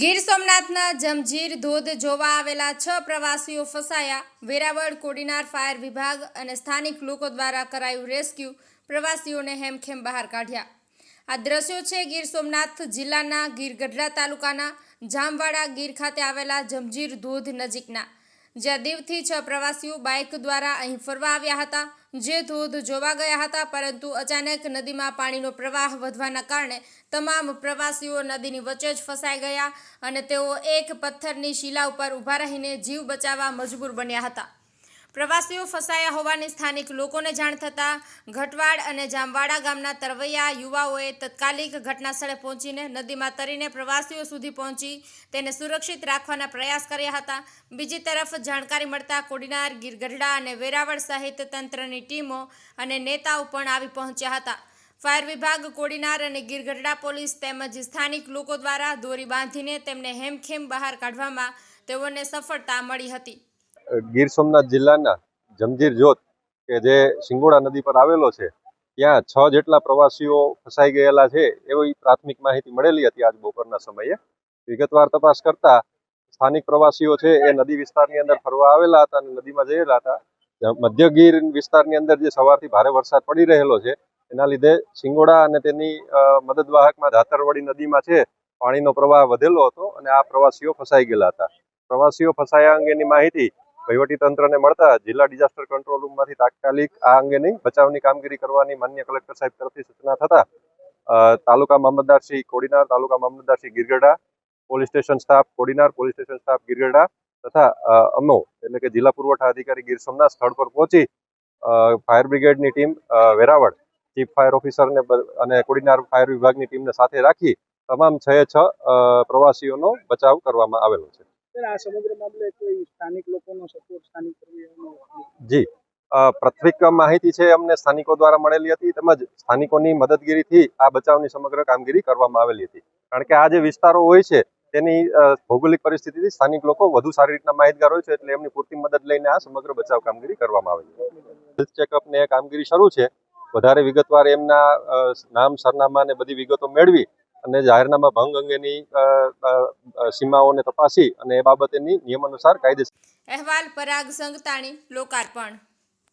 ગીર સોમનાથના જમજીર ધોધ જોવા આવેલા છ પ્રવાસીઓ ફસાયા. વેરાવળ, કોડીનાર ફાયર વિભાગ અને સ્થાનિક લોકો દ્વારા કરાયું રેસ્ક્યુ. પ્રવાસીઓને હેમખેમ બહાર કાઢ્યા. આ દ્રશ્યો છે ગીર સોમનાથ જિલ્લાના ગીર ગઢડા તાલુકાના જામવાડા ગીર ખાતે આવેલા જમજીર ધોધ નજીકના. જ્યાં દીવથી છ પ્રવાસીઓ બાઇક દ્વારા અહીં ફરવા આવ્યા હતા. જે ધોધ જોવા ગયા હતા, પરંતુ અચાનક નદીમાં પાણીનો પ્રવાહ વધવાના કારણે તમામ પ્રવાસીઓ નદીની વચ્ચે જ ફસાઈ ગયા અને તેઓ એક પથ્થરની શિલા ઉપર ઊભા રહીને જીવ બચાવવા મજબૂર બન્યા હતા. પ્રવાસીઓ ફસાયા હોવાની સ્થાનિક લોકોને જાણ થતાં ઘટવાડ અને જામવાડા ગામના તરવૈયા યુવાઓએ તત્કાલિક ઘટનાસ્થળે પહોંચીને નદીમાં તરીને પ્રવાસીઓ સુધી પહોંચી તેને સુરક્ષિત રાખવાના પ્રયાસ કર્યા હતા. બીજી તરફ જાણકારી મળતા કોડીનાર, ગીરગઢડા અને વેરાવળ સહિત તંત્રની ટીમો અને નેતાઓ પણ આવી પહોંચ્યા હતા. ફાયર વિભાગ, કોડીનાર અને ગીરગઢડા પોલીસ તેમજ સ્થાનિક લોકો દ્વારા દોરી બાંધીને તેમને હેમખેમ બહાર કાઢવામાં તેઓને સફળતા મળી હતી. ગીર સોમનાથ જિલ્લાના જમજીર જોત કે જે સિંગોડા નદી પર આવેલો છે, ત્યાં છ જેટલા પ્રવાસીઓ ફસાઈ ગયેલા છે, એવી પ્રાથમિક માહિતી મળેલી હતી આજ બપોરના સમયે. વિગતવાર તપાસ કરતા સ્થાનિક પ્રવાસીઓ છે, એ નદી વિસ્તારની અંદર ફરવા આવેલા હતા અને નદીમાં જયેલા હતા. મધ્ય ગીર વિસ્તારની અંદર જે સવારથી ભારે વરસાદ પડી રહેલો છે, એના લીધે સિંગોડા અને તેની મદદવાહકમાં ધાતરવડી નદીમાં છે, પાણીનો પ્રવાહ વધેલો હતો અને આ પ્રવાસીઓ ફસાઈ ગયેલા હતા. પ્રવાસીઓ ફસાયા અંગેની માહિતી તંત્રને મળતા જિલ્લા ડિઝાસ્ટર કંટ્રોલ રૂમમાંથી તાત્કાલિક આ અંગેની બચાવની કામગીરી કરવાની માન્ય કલેક્ટર સાહેબ તરફથી સૂચના થતા તાલુકા મામલતદાર કોડીનાર, તાલુકા મામલતદાર Shri Girgadhada police station staff Kodinar, police station staff Girgadha તથા અમો, એટલે કે જિલ્લા પુરવઠા અધિકારી ગીર સોમનાથ સ્થળ પર પહોંચી ફાયર બ્રિગેડની ટીમ વેરાવળ, ચીફ ફાયર ઓફિસરને અને કોડીનાર ફાયર વિભાગની ટીમને સાથે રાખી, તમામ છ પ્રવાસીઓનો બચાવ કરવામાં આવેલો છે. આ સમગ્ર મામલે સ્થાનિક લોકોનો સપોર્ટ જી. પ્રાથમિક માહિતી છે, અમને સ્થાનિકો દ્વારા મળેલી હતી, તેમજ સ્થાનિકોની મદદગીરીથી આ બચાવની સમગ્ર કામગીરી કરવામાં આવેલી હતી. કારણ કે આ જે વિસ્તારો હોય છે, તેની ભૌગોલિક પરિસ્થિતિથી સ્થાનિક લોકો વધુ સારી રીતના માહિતગાર હોય છે, એટલે એમની પૂરતી મદદ લઈને આ સમગ્ર બચાવ કામગીરી કરવામાં આવેલી હેલ્થ ચેકઅપની કામગીરી શરૂ છે. વધારે વિગતવાર એમના નામ, સરનામા ને બધી વિગતો મેળવી અને જાહેરનામા ભંગ અંગેની સીમાઓને તપાસી અને એ બાબતેની નિયમ અનુસાર કાયદેસર અહેવાલ પરાગ સંગતાણી લોકાર્પણ.